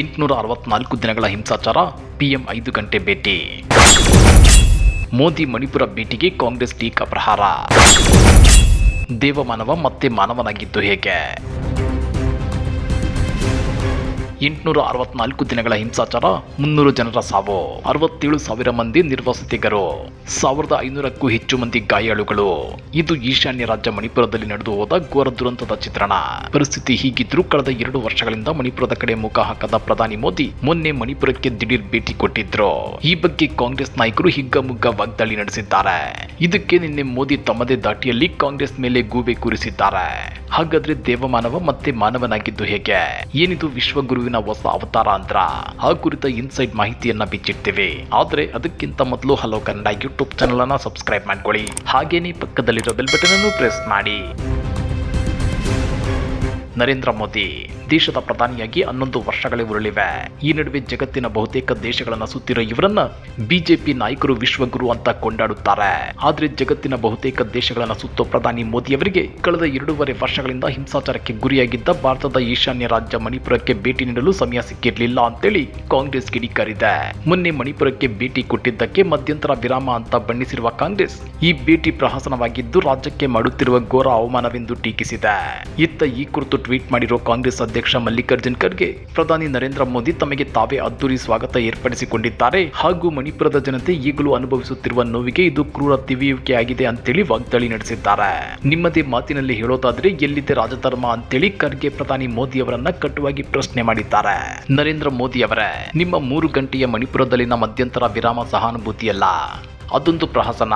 ಎಂಟುನೂರ ಅರವತ್ನಾಲ್ಕು ದಿನಗಳ ಹಿಂಸಾಚಾರ, ಪಿಎಂ ಐದು ಗಂಟೆ ಭೇಟಿ. ಮೋದಿ ಮಣಿಪುರ ಭೇಟಿಗೆ ಕಾಂಗ್ರೆಸ್ ಟೀಕಾ ಪ್ರಹಾರ. ದೇವಮಾನವ ಮತ್ತೆ ಮಾನವನಾಗಿದ್ದು ಹೇಗೆ? ಎಂಟುನೂರ ಅರವತ್ನಾಲ್ಕು ದಿನಗಳ ಹಿಂಸಾಚಾರ, ಮುನ್ನೂರು ಜನರ ಸಾವು. ಅರವತ್ತೇಳು ಸಾವಿರ ಮಂದಿ ನಿರ್ವಸತಿಗರು. ಸಾವಿರದ ಐನೂರಕ್ಕೂ ಹೆಚ್ಚು ಮಂದಿ ಗಾಯಾಳುಗಳು. ಇದು ಈಶಾನ್ಯ ರಾಜ್ಯ ಮಣಿಪುರದಲ್ಲಿ ನಡೆದು ಹೋದ ಘೋರ ದುರಂತದ ಚಿತ್ರಣ. ಪರಿಸ್ಥಿತಿ ಹೀಗಿದ್ರೂ ಕಳೆದ ಎರಡು ವರ್ಷಗಳಿಂದ ಮಣಿಪುರದ ಕಡೆ ಮುಖ ಹಾಕದ ಪ್ರಧಾನಿ ಮೋದಿ ಮೊನ್ನೆ ಮಣಿಪುರಕ್ಕೆ ದಿಢೀರ್ ಭೇಟಿ ಕೊಟ್ಟಿದ್ರು. ಈ ಬಗ್ಗೆ ಕಾಂಗ್ರೆಸ್ ನಾಯಕರು ಹಿಗ್ಗಮುಗ್ಗ ವಾಗ್ದಾಳಿ ನಡೆಸಿದ್ದಾರೆ. ಇದಕ್ಕೆ ನಿನ್ನೆ ಮೋದಿ ತಮ್ಮದೇ ದಾಟಿಯಲ್ಲಿ ಕಾಂಗ್ರೆಸ್ ಮೇಲೆ ಗೂಬೆ ಕೂರಿಸಿದ್ದಾರೆ. ಹಾಗಾದ್ರೆ ದೇವಮಾನವ ಮತ್ತೆ ಮಾನವನಾಗಿದ್ದು ಹೇಗೆ? ಏನಿದು ವಿಶ್ವಗುರುವಿನ ಹೊಸ ಅವತಾರ ಅಂದ್ರ ಆ ಕುರಿತ ಇನ್ಸೈಡ್ ಮಾಹಿತಿಯನ್ನ ಬಿಚ್ಚಿಡ್ತೀವಿ. ಆದ್ರೆ ಅದಕ್ಕಿಂತ ಮೊದಲು ಹಲೋ ಕನ್ನಡ ಯೂಟ್ಯೂಬ್ ಚಾನೆಲ್ ಅನ್ನ ಸಬ್ಸ್ಕ್ರೈಬ್ ಮಾಡ್ಕೊಳ್ಳಿ. ಹಾಗೇನೇ ಪಕ್ಕದಲ್ಲಿರೋ ಬೆಲ್ ಬಟನ್ ಅನ್ನು ಪ್ರೆಸ್ ಮಾಡಿ. ನರೇಂದ್ರ ಮೋದಿ. ದೇಶದ ಪ್ರಧಾನಿಯಾಗಿ ಹನ್ನೊಂದು ವರ್ಷಗಳೇ ಉರುಳಿವೆ. ಈ ನಡುವೆ ಜಗತ್ತಿನ ಬಹುತೇಕ ದೇಶಗಳನ್ನ ಸುತ್ತಿರೋ ಇವರನ್ನ ಬಿಜೆಪಿ ನಾಯಕರು ವಿಶ್ವಗುರು ಅಂತ ಕೊಂಡಾಡುತ್ತಾರೆ. ಆದ್ರೆ ಜಗತ್ತಿನ ಬಹುತೇಕ ದೇಶಗಳನ್ನ ಸುತ್ತೋ ಪ್ರಧಾನಿ ಮೋದಿ ಅವರಿಗೆ ಕಳೆದ ಎರಡೂವರೆ ವರ್ಷಗಳಿಂದ ಹಿಂಸಾಚಾರಕ್ಕೆ ಗುರಿಯಾಗಿದ್ದ ಭಾರತದ ಈಶಾನ್ಯ ರಾಜ್ಯ ಮಣಿಪುರಕ್ಕೆ ಭೇಟಿ ನೀಡಲು ಸಮಯ ಸಿಕ್ಕಿರಲಿಲ್ಲ ಅಂತೇಳಿ ಕಾಂಗ್ರೆಸ್ ಕಿಡಿಕಾರಿದೆ. ಮೊನ್ನೆ ಮಣಿಪುರಕ್ಕೆ ಭೇಟಿ ಕೊಟ್ಟಿದ್ದಕ್ಕೆ ಮಧ್ಯಂತರ ವಿರಾಮ ಅಂತ ಬಣ್ಣಿಸಿರುವ ಕಾಂಗ್ರೆಸ್ ಈ ಭೇಟಿ ಪ್ರಹಸನವಾಗಿದ್ದು ರಾಜ್ಯಕ್ಕೆ ಮಾಡುತ್ತಿರುವ ಘೋರ ಅವಮಾನವೆಂದು ಟೀಕಿಸಿದೆ. ಇತ್ತ ಈ ಕುರಿತು ಟ್ವೀಟ್ ಮಾಡಿರುವ ಕಾಂಗ್ರೆಸ್ ಅಧ್ಯಕ್ಷ ಮಲ್ಲಿಕಾರ್ಜುನ್ ಖರ್ಗೆ, ಪ್ರಧಾನಿ ನರೇಂದ್ರ ಮೋದಿ ತಮಗೆ ತಾವೇ ಅದ್ದೂರಿ ಸ್ವಾಗತ ಏರ್ಪಡಿಸಿಕೊಂಡಿದ್ದಾರೆ. ಹಾಗೂ ಮಣಿಪುರದ ಜನತೆ ಈಗಲೂ ಅನುಭವಿಸುತ್ತಿರುವ ನೋವಿಗೆ ಇದು ಕ್ರೂರ ತಿವಿಯುವಿಕೆಯಾಗಿದೆ ಅಂತೇಳಿ ವಾಗ್ದಾಳಿ ನಡೆಸಿದ್ದಾರೆ. ನಿಮ್ಮದೇ ಮಾತಿನಲ್ಲಿ ಹೇಳೋದಾದ್ರೆ ಎಲ್ಲಿದೆ ರಾಜಧರ್ಮ ಅಂತೇಳಿ ಖರ್ಗೆ ಪ್ರಧಾನಿ ಮೋದಿ ಅವರನ್ನ ಕಟುವಾಗಿ ಪ್ರಶ್ನೆ ಮಾಡಿದ್ದಾರೆ. ನರೇಂದ್ರ ಮೋದಿ ಅವರೇ, ನಿಮ್ಮ ಮೂರು ಗಂಟೆಯ ಮಣಿಪುರದಲ್ಲಿನ ಮಧ್ಯಂತರ ವಿರಾಮ ಸಹಾನುಭೂತಿಯಲ್ಲ. ಅದೊಂದು ಪ್ರಹಸನ.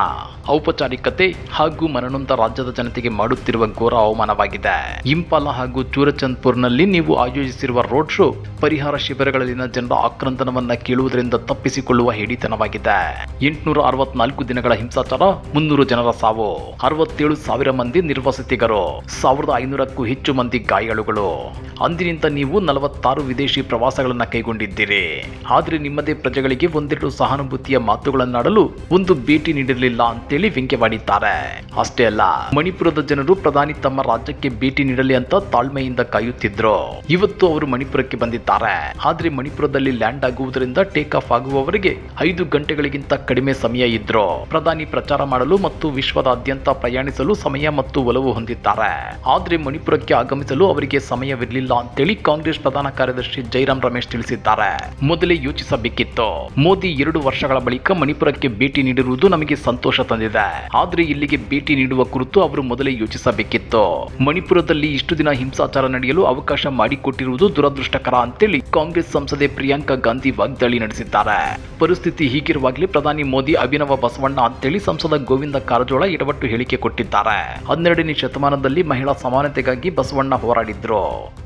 ಔಪಚಾರಿಕತೆ ಹಾಗೂ ಮರಣೊಂದ ರಾಜ್ಯದ ಜನತೆಗೆ ಮಾಡುತ್ತಿರುವ ಘೋರ ಅವಮಾನವಾಗಿದೆ. ಇಂಪಾಲ ಹಾಗೂ ಚೂರಚಂದ್ಪುರ್ನಲ್ಲಿ ನೀವು ಆಯೋಜಿಸಿರುವ ರೋಡ್ ಶೋ ಪರಿಹಾರ ಶಿಬಿರಗಳಲ್ಲಿನ ಜನರ ಆಕ್ರಂದನವನ್ನ ಕೇಳುವುದರಿಂದ ತಪ್ಪಿಸಿಕೊಳ್ಳುವ ಹಿಡಿತನವಾಗಿದೆ. ಎಂಟುನೂರ ಅರವತ್ನಾಲ್ಕು ದಿನಗಳ ಹಿಂಸಾಚಾರ, ಮುನ್ನೂರು ಜನರ ಸಾವು, ಅರವತ್ತೇಳು ಸಾವಿರ ಮಂದಿ ನಿರ್ವಸತಿಗರು, ಸಾವಿರದ ಐನೂರಕ್ಕೂ ಹೆಚ್ಚು ಮಂದಿ ಗಾಯಾಳುಗಳು. ಅಂದಿನಿಂದ ನೀವು ನಲವತ್ತಾರು ವಿದೇಶಿ ಪ್ರವಾಸಗಳನ್ನ ಕೈಗೊಂಡಿದ್ದೀರಿ. ಆದರೆ ನಿಮ್ಮದೇ ಪ್ರಜೆಗಳಿಗೆ ಒಂದೆರಡು ಸಹಾನುಭೂತಿಯ ಮಾತುಗಳನ್ನಾಡಲು ಒಂದು ಭೇಟಿ ನೀಡಿರಲಿಲ್ಲ ಅಂತೇಳಿ ವ್ಯಂಗ್ಯವಾಡಿದ್ದಾರೆ ಅಷ್ಟೇ ಅಲ್ಲ, ಮಣಿಪುರದ ಜನರು ಪ್ರಧಾನಿ ತಮ್ಮ ರಾಜ್ಯಕ್ಕೆ ಭೇಟಿ ನೀಡಲಿ ಅಂತ ತಾಳ್ಮೆಯಿಂದ ಕಾಯುತ್ತಿದ್ರು. ಇವತ್ತು ಅವರು ಮಣಿಪುರಕ್ಕೆ ಬಂದಿದ್ದಾರೆ. ಆದ್ರೆ ಮಣಿಪುರದಲ್ಲಿ ಲ್ಯಾಂಡ್ ಆಗುವುದರಿಂದ ಟೇಕ್ ಆಫ್ ಆಗುವವರೆಗೆ ಐದು ಗಂಟೆಗಳಿಗಿಂತ ಕಡಿಮೆ ಸಮಯ ಇದ್ರು. ಪ್ರಧಾನಿ ಪ್ರಚಾರ ಮಾಡಲು ಮತ್ತು ವಿಶ್ವದಾದ್ಯಂತ ಪ್ರಯಾಣಿಸಲು ಸಮಯ ಮತ್ತು ಒಲವು ಹೊಂದಿದ್ದಾರೆ. ಆದ್ರೆ ಮಣಿಪುರಕ್ಕೆ ಆಗಮಿಸಲು ಅವರಿಗೆ ಸಮಯವಿರಲಿಲ್ಲ ಅಂತೇಳಿ ಕಾಂಗ್ರೆಸ್ ಪ್ರಧಾನ ಕಾರ್ಯದರ್ಶಿ ಜೈರಾಮ್ ರಮೇಶ್ ತಿಳಿಸಿದ್ದಾರೆ. ಮೊದಲೇ ಯೋಚಿಸಬೇಕಿತ್ತು. ಮೋದಿ ಎರಡು ವರ್ಷಗಳ ಬಳಿಕ ಮಣಿಪುರಕ್ಕೆ ಭೇಟಿ ನೀಡಿರುವುದು ನಮಗೆ ಸಂತೋಷ ತಂದಿದೆ. ಆದ್ರೆ ಇಲ್ಲಿಗೆ ಭೇಟಿ ನೀಡುವ ಕುರಿತು ಅವರು ಮೊದಲೇ ಯೋಚಿಸಬೇಕಿತ್ತು. ಮಣಿಪುರದಲ್ಲಿ ಇಷ್ಟು ದಿನ ಹಿಂಸಾಚಾರ ನಡೆಯಲು ಅವಕಾಶ ಮಾಡಿಕೊಟ್ಟಿರುವುದು ದುರದೃಷ್ಟಕರ ಅಂತೇಳಿ ಕಾಂಗ್ರೆಸ್ ಸಂಸದೆ ಪ್ರಿಯಾಂಕಾ ಗಾಂಧಿ ವಾಗ್ದಾಳಿ ನಡೆಸಿದ್ದಾರೆ. ಪರಿಸ್ಥಿತಿ ಹೀಗಿರುವಾಗಲೇ ಪ್ರಧಾನಿ ಮೋದಿ ಅಭಿನವ ಬಸವಣ್ಣ ಅಂತೇಳಿ ಸಂಸದ ಗೋವಿಂದ ಕಾರಜೋಳ ಎಡವಟ್ಟು ಹೇಳಿಕೆ ಕೊಟ್ಟಿದ್ದಾರೆ. ಹನ್ನೆರಡನೇ ಶತಮಾನದಲ್ಲಿ ಮಹಿಳಾ ಸಮಾನತೆಗಾಗಿ ಬಸವಣ್ಣ ಹೋರಾಡಿದ್ರು.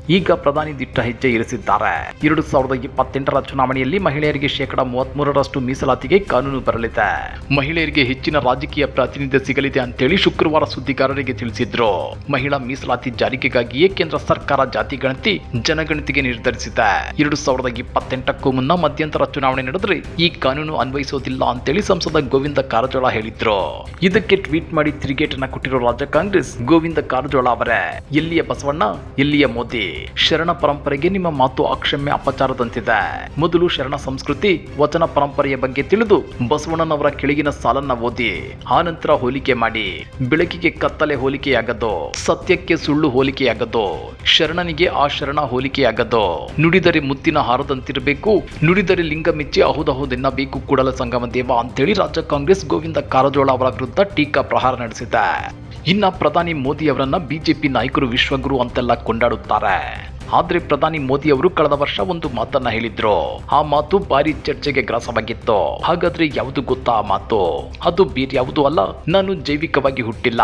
ಈಗ ಪ್ರಧಾನಿ ದಿಟ್ಟ ಹೆಜ್ಜೆ ಇರಿಸಿದ್ದಾರೆ. ಎರಡು ಸಾವಿರದ ಇಪ್ಪತ್ತೆಂಟರ ಚುನಾವಣೆಯಲ್ಲಿ ಮಹಿಳೆಯರಿಗೆ ಶೇಕಡಾ ಮೂವತ್ತ್ ಮೂರರಷ್ಟು ಮೀಸಲಾತಿಗೆ ಕಾನೂನು ಬರಲಿದೆ. ಮಹಿಳೆಯರಿಗೆ ಹೆಚ್ಚಿನ ರಾಜಕೀಯ ಪ್ರಾತಿನಿಧ್ಯ ಸಿಗಲಿದೆ ಅಂತೇಳಿ ಶುಕ್ರವಾರ ಸುದ್ದಿಗಾರರಿಗೆ ತಿಳಿಸಿದ್ರು. ಮಹಿಳಾ ಮೀಸಲಾತಿ ಜಾರಿಗೆಗಾಗಿಯೇ ಕೇಂದ್ರ ಸರ್ಕಾರ ಜಾತಿ ಗಣತಿ, ಜನಗಣತಿಗೆ ನಿರ್ಧರಿಸಿದೆ. ಎರಡು ಸಾವಿರದ ಇಪ್ಪತ್ತೆಂಟಕ್ಕೂ ಮುನ್ನ ಮಧ್ಯಂತರ ಚುನಾವಣೆ ನಡೆದರೆ ಈ ಕಾನೂನು ಅನ್ವಯಿಸೋದಿಲ್ಲ ಅಂತೇಳಿ ಸಂಸದ ಗೋವಿಂದ ಕಾರಜೋಳ ಹೇಳಿದ್ರು. ಇದಕ್ಕೆ ಟ್ವೀಟ್ ಮಾಡಿ ತಿರುಗೇಟನ್ನ ಕೊಟ್ಟಿರೋ ರಾಜ್ಯ ಕಾಂಗ್ರೆಸ್ ಗೋವಿಂದ ಕಾರಜೋಳ ಅವರೇ, ಎಲ್ಲಿಯ ಬಸವಣ್ಣ, ಎಲ್ಲಿಯ ಮೋದಿ? ಶರಣ ಪರಂಪರೆಗೆ ನಿಮ್ಮ ಮಾತು ಅಕ್ಷಮ್ಯ ಅಪಚಾರದಂತಿದೆ. ಮೊದಲು ಶರಣ ಸಂಸ್ಕೃತಿ, ವಚನ ಪರಂಪರೆಯ ಬಗ್ಗೆ ತಿಳಿದು ಬಸವಣ್ಣನವರ ಕೆಳಗಿನ ಸಾಲನ್ನ ಓದಿ ಆನಂತರ ನಂತರ ಹೋಲಿಕೆ ಮಾಡಿ, ಬೆಳಕಿಗೆ ಕತ್ತಲೆ ಹೋಲಿಕೆಯಾಗದು, ಸತ್ಯಕ್ಕೆ ಸುಳ್ಳು ಹೋಲಿಕೆಯಾಗದು, ಶರಣನಿಗೆ ಆ ಶರಣ ಹೋಲಿಕೆಯಾಗದು, ನುಡಿದರೆ ಮುತ್ತಿನ ಹಾರದಂತಿರಬೇಕು, ನುಡಿದರೆ ಲಿಂಗ ಮೆಚ್ಚಿ ಅಹುದಹುದೆನ್ನಬೇಕು ಕೂಡಲ ಸಂಗಮ ದೇವ ಅಂತೇಳಿ ರಾಜ್ಯ ಕಾಂಗ್ರೆಸ್ ಗೋವಿಂದ ಕಾರಜೋಳ ಅವರ ವಿರುದ್ಧ ಟೀಕಾ ಪ್ರಹಾರ ನಡೆಸಿದೆ. ಇನ್ನ ಪ್ರಧಾನಿ ಮೋದಿ ಅವರನ್ನ ಬಿಜೆಪಿ ನಾಯಕರು ವಿಶ್ವಗುರು ಅಂತೆಲ್ಲ ಕೊಂಡಾಡುತ್ತಾರೆ. ಆದ್ರೆ ಪ್ರಧಾನಿ ಮೋದಿ ಅವರು ಕಳೆದ ವರ್ಷ ಒಂದು ಮಾತನ್ನ ಹೇಳಿದ್ರು. ಆ ಮಾತು ಭಾರಿ ಚರ್ಚೆಗೆ ಗ್ರಾಸವಾಗಿತ್ತು. ಹಾಗಾದ್ರೆ ಯಾವುದು ಗೊತ್ತಾ ಆ ಮಾತು? ಅದು ಬೇರ್ಯಾವುದು ಅಲ್ಲ, ನಾನು ಜೈವಿಕವಾಗಿ ಹುಟ್ಟಿಲ್ಲ.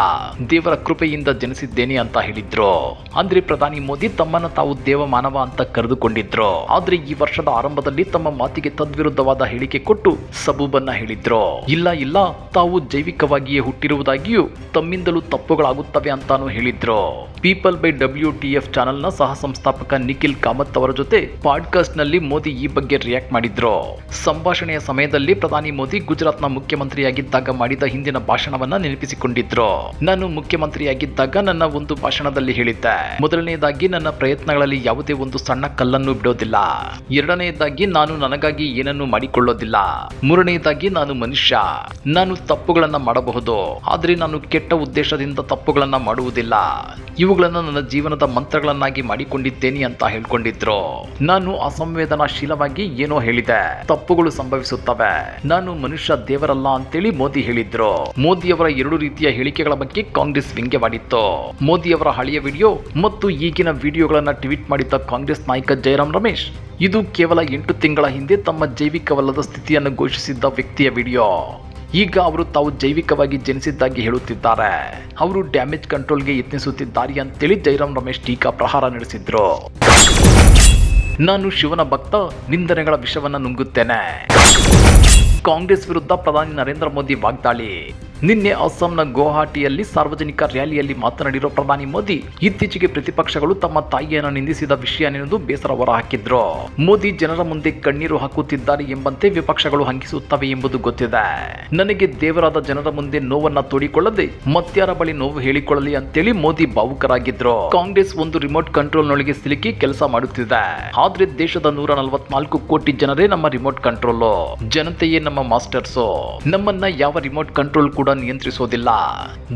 ದೇವರ ಕೃಪೆಯಿಂದ ಜನಿಸಿದ್ದೇನೆ ಅಂತ ಹೇಳಿದ್ರು. ಅಂದ್ರೆ ಪ್ರಧಾನಿ ಮೋದಿ ತಮ್ಮನ್ನ ತಾವು ದೇವ ಮಾನವ ಅಂತ ಕರೆದುಕೊಂಡಿದ್ರು. ಆದ್ರೆ ಈ ವರ್ಷದ ಆರಂಭದಲ್ಲಿ ತಮ್ಮ ಮಾತಿಗೆ ತದ್ವಿರುದ್ಧವಾದ ಹೇಳಿಕೆ ಕೊಟ್ಟು ಸಬೂಬನ್ನ ಹೇಳಿದ್ರು. ಇಲ್ಲ ಇಲ್ಲ, ತಾವು ಜೈವಿಕವಾಗಿಯೇ ಹುಟ್ಟಿರುವುದಾಗಿಯೂ ತಮ್ಮಿಂದಲೂ ತಪ್ಪುಗಳಾಗುತ್ತವೆ ಅಂತಾನು ಹೇಳಿದ್ರು. People by W T F ಚಾನೆಲ್ನ ಸಹ ಸಂಸ್ಥಾಪಕ ನಿಖಿಲ್ ಕಾಮತ್ ಅವರ ಜೊತೆ ಪಾಡ್ಕಾಸ್ಟ್ನಲ್ಲಿ ಮೋದಿ ಈ ಬಗ್ಗೆ ರಿಯಾಕ್ಟ್ ಮಾಡಿದ್ರು. ಸಂಭಾಷಣೆಯ ಸಮಯದಲ್ಲಿ ಪ್ರಧಾನಿ ಮೋದಿ ಗುಜರಾತ್ನ ಮುಖ್ಯಮಂತ್ರಿಯಾಗಿದ್ದಾಗ ಮಾಡಿದ ಹಿಂದಿನ ಭಾಷಣವನ್ನ ನೆನಪಿಸಿಕೊಂಡಿದ್ರು. ನಾನು ಮುಖ್ಯಮಂತ್ರಿಯಾಗಿದ್ದಾಗ ನನ್ನ ಒಂದು ಭಾಷಣದಲ್ಲಿ ಹೇಳಿದ್ದೆ. ಮೊದಲನೆಯದಾಗಿ ನನ್ನ ಪ್ರಯತ್ನಗಳಲ್ಲಿ ಯಾವುದೇ ಒಂದು ಸಣ್ಣ ಕಲ್ಲನ್ನು ಬಿಡೋದಿಲ್ಲ. ಎರಡನೆಯದಾಗಿ ನಾನು ನನಗಾಗಿ ಏನನ್ನು ಮಾಡಿಕೊಳ್ಳೋದಿಲ್ಲ. ಮೂರನೆಯದಾಗಿ ನಾನು ಮನುಷ್ಯ. ನಾನು ತಪ್ಪುಗಳನ್ನ ಮಾಡಬಹುದು. ಆದರೆ ನಾನು ಕೆಟ್ಟ ಉದ್ದೇಶದಿಂದ ತಪ್ಪುಗಳನ್ನ ಮಾಡುವುದಿಲ್ಲ. ಇವುಗಳನ್ನ ನನ್ನ ಜೀವನದ ಮಂತ್ರಗಳನ್ನಾಗಿ ಮಾಡಿಕೊಂಡಿದ್ದೇನೆ ಅಂತ ಹೇಳ್ಕೊಂಡಿದ್ರು. ನಾನು ಅಸಂವೇದನಾಶೀಲವಾಗಿ ಏನೋ ಹೇಳಿದೆ. ತಪ್ಪುಗಳು ಸಂಭವಿಸುತ್ತವೆ. ನಾನು ಮನುಷ್ಯ ದೇವರಲ್ಲ ಅಂತೇಳಿ ಮೋದಿ ಹೇಳಿದ್ರು. ಮೋದಿಯವರ ಎರಡು ರೀತಿಯ ಹೇಳಿಕೆಗಳ ಬಗ್ಗೆ ಕಾಂಗ್ರೆಸ್ ವ್ಯಂಗ್ಯವಾಡಿತ್ತು. ಮೋದಿಯವರ ಹಳೆಯ ವಿಡಿಯೋ ಮತ್ತು ಈಗಿನ ವಿಡಿಯೋಗಳನ್ನ ಟ್ವೀಟ್ ಮಾಡಿದ್ದ ಕಾಂಗ್ರೆಸ್ ನಾಯಕ ಜಯರಾಮ್ ರಮೇಶ್, ಇದು ಕೇವಲ ಎಂಟು ತಿಂಗಳ ಹಿಂದೆ ತಮ್ಮ ಜೈವಿಕವಲ್ಲದ ಸ್ಥಿತಿಯನ್ನು ಘೋಷಿಸಿದ್ದ ವ್ಯಕ್ತಿಯ ವಿಡಿಯೋ. ಈಗ ಅವರು ತಾವು ಜೈವಿಕವಾಗಿ ಜನಿಸಿದ್ದಾಗಿ ಹೇಳುತ್ತಿದ್ದಾರೆ. ಅವರು ಡ್ಯಾಮೇಜ್ ಕಂಟ್ರೋಲ್ಗೆ ಯತ್ನಿಸುತ್ತಿದ್ದಾರೆ ಅಂತೇಳಿ ಜೈರಾಮ್ ರಮೇಶ್ ಟೀಕಾ ಪ್ರಹಾರ ನಡೆಸಿದ್ರು. ನಾನು ಶಿವನ ಭಕ್ತ, ನಿಂದನೆಗಳ ವಿಷವನ್ನ ನುಂಗುತ್ತೇನೆ. ಕಾಂಗ್ರೆಸ್ ವಿರುದ್ಧ ಪ್ರಧಾನಿ ನರೇಂದ್ರ ಮೋದಿ ವಾಗ್ದಾಳಿ. ನಿನ್ನೆ ಅಸ್ಸಾಂನ ಗುವಾಹಟಿಯಲ್ಲಿ ಸಾರ್ವಜನಿಕ ರ್ಯಾಲಿಯಲ್ಲಿ ಮಾತನಾಡಿರೋ ಪ್ರಧಾನಿ ಮೋದಿ, ಇತ್ತೀಚೆಗೆ ಪ್ರತಿಪಕ್ಷಗಳು ತಮ್ಮ ತಾಯಿಯನ್ನು ನಿಂದಿಸಿದ ವಿಷಯ ನೆನೆದು ಬೇಸರ ಹೊರಹಾಕಿದ್ರು ಮೋದಿ ಜನರ ಮುಂದೆ ಕಣ್ಣೀರು ಹಾಕುತ್ತಿದ್ದಾರೆ ಎಂಬಂತೆ ವಿಪಕ್ಷಗಳು ಹಂಗಿಸುತ್ತವೆ ಎಂಬುದು ಗೊತ್ತಿದೆ. ನನಗೆ ದೇವರಾದ ಜನರ ಮುಂದೆ ನೋವನ್ನ ತೋಡಿಕೊಳ್ಳದೆ, ಮತ್ಯಾರ ಬಳಿ ನೋವು ಹೇಳಿಕೊಳ್ಳಲಿ ಅಂತೇಳಿ ಮೋದಿ ಭಾವುಕರಾಗಿದ್ರು. ಕಾಂಗ್ರೆಸ್ ಒಂದು ರಿಮೋಟ್ ಕಂಟ್ರೋಲ್ನೊಳಗೆ ಸಿಲುಕಿ ಕೆಲಸ ಮಾಡುತ್ತಿದೆ. ಆದ್ರೆ ದೇಶದ ನೂರ ನಲವತ್ನಾಲ್ಕು ಕೋಟಿ ಜನರೇ ನಮ್ಮ ರಿಮೋಟ್ ಕಂಟ್ರೋಲ್. ಜನತೆಯೇ ನಮ್ಮ ಮಾಸ್ಟರ್ಸ್. ನಮ್ಮನ್ನ ಯಾವ ರಿಮೋಟ್ ಕಂಟ್ರೋಲ್ ಕೂಡ ನಿಯಂತ್ರಿಸೋದಿಲ್ಲ.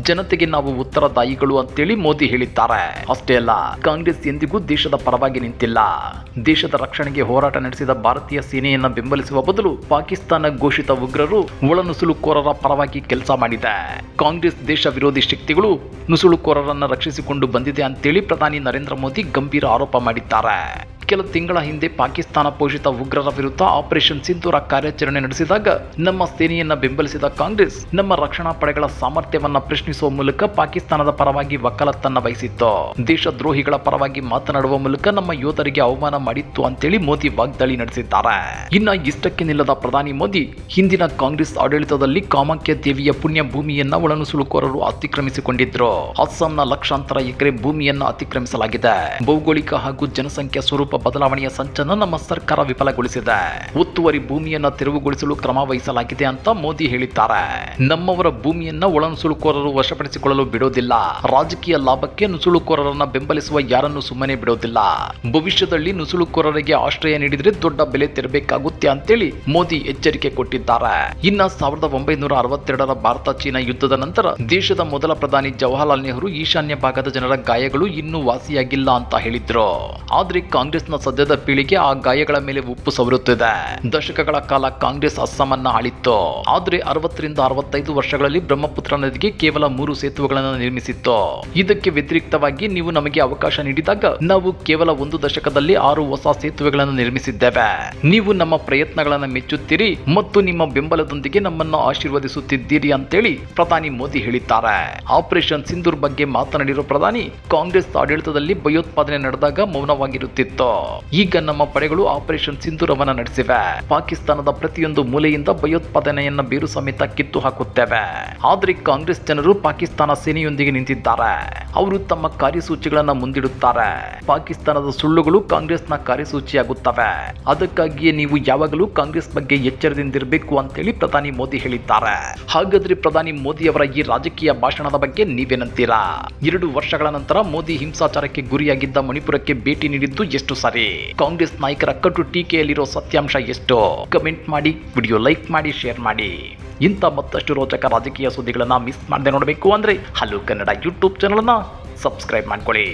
ಜನತೆಗೆ ನಾವು ಉತ್ತರದಾಯಿಗಳು ಅಂತೇಳಿ ಮೋದಿ ಹೇಳಿದ್ದಾರೆ. ಅಷ್ಟೇ ಅಲ್ಲ, ಕಾಂಗ್ರೆಸ್ ಎಂದಿಗೂ ದೇಶದ ಪರವಾಗಿ ನಿಂತಿಲ್ಲ. ದೇಶದ ರಕ್ಷಣೆಗೆ ಹೋರಾಟ ನಡೆಸಿದ ಭಾರತೀಯ ಸೇನೆಯನ್ನ ಬೆಂಬಲಿಸುವ ಬದಲು ಪಾಕಿಸ್ತಾನ ಘೋಷಿತ ಉಗ್ರರು ಒಳನುಸುಳುಕೋರರ ಪರವಾಗಿ ಕೆಲಸ ಮಾಡಿದೆ. ಕಾಂಗ್ರೆಸ್ ದೇಶ ವಿರೋಧಿ ಶಕ್ತಿಗಳು ನುಸುಳುಕೋರರನ್ನ ರಕ್ಷಿಸಿಕೊಂಡು ಬಂದಿದೆ ಅಂತೇಳಿ ಪ್ರಧಾನಿ ನರೇಂದ್ರ ಮೋದಿ ಗಂಭೀರ ಆರೋಪ ಮಾಡಿದ್ದಾರೆ. ಕೆಲ ತಿಂಗಳ ಹಿಂದೆ ಪಾಕಿಸ್ತಾನ ಪೋಷಿತ ಉಗ್ರರ ವಿರುದ್ಧ ಆಪರೇಷನ್ ಸಿಂಧೂರ ಕಾರ್ಯಾಚರಣೆ ನಡೆಸಿದಾಗ ನಮ್ಮ ಸೇನೆಯನ್ನ ಬೆಂಬಲಿಸಿದ ಕಾಂಗ್ರೆಸ್ ನಮ್ಮ ರಕ್ಷಣಾ ಪಡೆಗಳ ಸಾಮರ್ಥ್ಯವನ್ನ ಪ್ರಶ್ನಿಸುವ ಮೂಲಕ ಪಾಕಿಸ್ತಾನದ ಪರವಾಗಿ ವಕಾಲತ್ತನ್ನ ವಹಿಸಿತ್ತು. ದೇಶದ್ರೋಹಿಗಳ ಪರವಾಗಿ ಮಾತನಾಡುವ ಮೂಲಕ ನಮ್ಮ ಯೋಧರಿಗೆ ಅವಮಾನ ಮಾಡಿತ್ತು ಅಂತೇಳಿ ಮೋದಿ ವಾಗ್ದಾಳಿ ನಡೆಸಿದ್ದಾರೆ. ಇನ್ನ ಇಷ್ಟಕ್ಕೆ ನಿಲ್ಲದ ಪ್ರಧಾನಿ ಮೋದಿ, ಹಿಂದಿನ ಕಾಂಗ್ರೆಸ್ ಆಡಳಿತದಲ್ಲಿ ಕಾಮಾಖ್ಯ ದೇವಿಯ ಪುಣ್ಯ ಭೂಮಿಯನ್ನ ಒಳನುಸುಳುಕೋರರು ಅತಿಕ್ರಮಿಸಿಕೊಂಡಿದ್ರು. ಅಸ್ಸಾಂನ ಲಕ್ಷಾಂತರ ಎಕರೆ ಭೂಮಿಯನ್ನ ಅತಿಕ್ರಮಿಸಲಾಗಿದೆ. ಭೌಗೋಳಿಕ ಹಾಗೂ ಜನಸಂಖ್ಯಾ ಸ್ವರೂಪ ಬದಲಾವಣೆಯ ಸಂಚನ ನಮ್ಮ ಸರ್ಕಾರ ವಿಫಲಗೊಳಿಸಿದೆ. ಒತ್ತುವರಿ ಭೂಮಿಯನ್ನ ತೆರವುಗೊಳಿಸಲು ಕ್ರಮ ವಹಿಸಲಾಗಿದೆ ಅಂತ ಮೋದಿ ಹೇಳಿದ್ದಾರೆ. ನಮ್ಮವರ ಭೂಮಿಯನ್ನ ಒಳನುಸುಳುಕೋರರು ವಶಪಡಿಸಿಕೊಳ್ಳಲು ಬಿಡೋದಿಲ್ಲ. ರಾಜಕೀಯ ಲಾಭಕ್ಕೆ ನುಸುಳುಕೋರರನ್ನ ಬೆಂಬಲಿಸುವ ಯಾರನ್ನು ಸುಮ್ಮನೆ ಬಿಡೋದಿಲ್ಲ. ಭವಿಷ್ಯದಲ್ಲಿ ನುಸುಳುಕೋರರಿಗೆ ಆಶ್ರಯ ನೀಡಿದ್ರೆ ದೊಡ್ಡ ಬೆಲೆ ತೆರಬೇಕಾಗುತ್ತೆ ಅಂತೇಳಿ ಮೋದಿ ಎಚ್ಚರಿಕೆ ಕೊಟ್ಟಿದ್ದಾರೆ. ಇನ್ನ ಸಾವಿರದ ಒಂಬೈನೂರ ಅರವತ್ತೆರಡರ ಭಾರತ ಚೀನಾ ಯುದ್ಧದ ನಂತರ ದೇಶದ ಮೊದಲ ಪ್ರಧಾನಿ ಜವಾಹರ್ಲಾಲ್ ನೆಹರು ಈಶಾನ್ಯ ಭಾಗದ ಜನರ ಗಾಯಗಳು ಇನ್ನೂ ವಾಸಿಯಾಗಿಲ್ಲ ಅಂತ ಹೇಳಿದ್ರು. ಆದ್ರೆ ಕಾಂಗ್ರೆಸ್ನ ಸದ್ಯದ ಪೀಳಿಗೆ ಆ ಗಾಯಗಳ ಮೇಲೆ ಉಪ್ಪು ಸವರುತ್ತಿದೆ. ದಶಕಗಳ ಕಾಲ ಕಾಂಗ್ರೆಸ್ ಅಸ್ಸಾಮನ್ನ ಆಳಿತ್ತು. ಆದ್ರೆ ಅರವತ್ತರಿಂದ ಅರವತ್ತೈದು ವರ್ಷಗಳಲ್ಲಿ ಬ್ರಹ್ಮಪುತ್ರ ನದಿಗೆ ಕೇವಲ ಮೂರು ಸೇತುವೆಗಳನ್ನು ನಿರ್ಮಿಸಿತ್ತು. ಇದಕ್ಕೆ ವ್ಯತಿರಿಕ್ತವಾಗಿ ನೀವು ನಮಗೆ ಅವಕಾಶ ನೀಡಿದಾಗ ನಾವು ಕೇವಲ ಒಂದು ದಶಕದಲ್ಲಿ ಆರು ಹೊಸ ಸೇತುವೆಗಳನ್ನು ನಿರ್ಮಿಸಿದ್ದೇವೆ. ನೀವು ನಮ್ಮ ಪ್ರಯತ್ನಗಳನ್ನು ಮೆಚ್ಚುತ್ತೀರಿ ಮತ್ತು ನಿಮ್ಮ ಬೆಂಬಲದೊಂದಿಗೆ ನಮ್ಮನ್ನು ಆಶೀರ್ವದಿಸುತ್ತಿದ್ದೀರಿ ಅಂತೇಳಿ ಪ್ರಧಾನಿ ಮೋದಿ ಹೇಳಿದ್ದಾರೆ. ಆಪರೇಷನ್ ಸಿಂಧೂರ್ ಬಗ್ಗೆ ಮಾತನಾಡಿರುವ ಪ್ರಧಾನಿ, ಕಾಂಗ್ರೆಸ್ ಆಡಳಿತದಲ್ಲಿ ಭಯೋತ್ಪಾದನೆ ನಡೆದಾಗ ಮೌನವಾಗಿರುತ್ತಿತ್ತು. ಈಗ ನಮ್ಮ ಪಡೆಗಳು ಆಪರೇಷನ್ ಸಿಂಧೂರವನ್ನ ನಡೆಸಿವೆ. ಪಾಕಿಸ್ತಾನದ ಪ್ರತಿಯೊಂದು ಮೂಲೆಯಿಂದ ಭಯೋತ್ಪಾದನೆಯನ್ನ ಬೇರು ಸಮೇತ ಕಿತ್ತು ಹಾಕುತ್ತೇವೆ. ಆದ್ರೆ ಕಾಂಗ್ರೆಸ್ ಜನರು ಪಾಕಿಸ್ತಾನ ಸೇನೆಯೊಂದಿಗೆ ನಿಂತಿದ್ದಾರೆ. ಅವರು ತಮ್ಮ ಕಾರ್ಯಸೂಚಿಗಳನ್ನ ಮುಂದಿಡುತ್ತಾರೆ. ಪಾಕಿಸ್ತಾನದ ಸುಳ್ಳುಗಳು ಕಾಂಗ್ರೆಸ್ನ ಕಾರ್ಯಸೂಚಿಯಾಗುತ್ತವೆ. ಅದಕ್ಕಾಗಿಯೇ ನೀವು ಯಾವಾಗಲೂ ಕಾಂಗ್ರೆಸ್ ಬಗ್ಗೆ ಎಚ್ಚರದಿಂದಿರಬೇಕು ಅಂತೇಳಿ ಪ್ರಧಾನಿ ಮೋದಿ ಹೇಳಿದ್ದಾರೆ. ಹಾಗಾದ್ರೆ ಪ್ರಧಾನಿ ಮೋದಿ ಅವರ ಈ ರಾಜಕೀಯ ಭಾಷಣದ ಬಗ್ಗೆ ನೀವೇನಂತೀರಾ? ಎರಡು ವರ್ಷಗಳ ನಂತರ ಮೋದಿ ಹಿಂಸಾಚಾರಕ್ಕೆ ಗುರಿಯಾಗಿದ್ದ ಮಣಿಪುರಕ್ಕೆ ಭೇಟಿ ನೀಡಿದ್ದು ಎಷ್ಟು ಸರಿ. ಕಾಂಗ್ರೆಸ್ ನಾಯಕರ ಕಟು ಟೀಕೆಯಲ್ಲಿರೋ ಸತ್ಯಾಂಶ ಎಷ್ಟು. ಕಮೆಂಟ್ ಮಾಡಿ, ವಿಡಿಯೋ ಲೈಕ್ ಮಾಡಿ, ಶೇರ್ ಮಾಡಿ. ಇಂಥ ಮತ್ತಷ್ಟು ರೋಚಕ ರಾಜಕೀಯ ಸುದ್ದಿಗಳನ್ನ ಮಿಸ್ ಮಾಡದೆ ನೋಡಬೇಕು ಅಂದ್ರೆ ಹಲೋ ಕನ್ನಡ ಯೂಟ್ಯೂಬ್ ಚಾನಲ್ನ ಸಬ್ಸ್ಕ್ರೈಬ್ ಮಾಡ್ಕೊಳ್ಳಿ.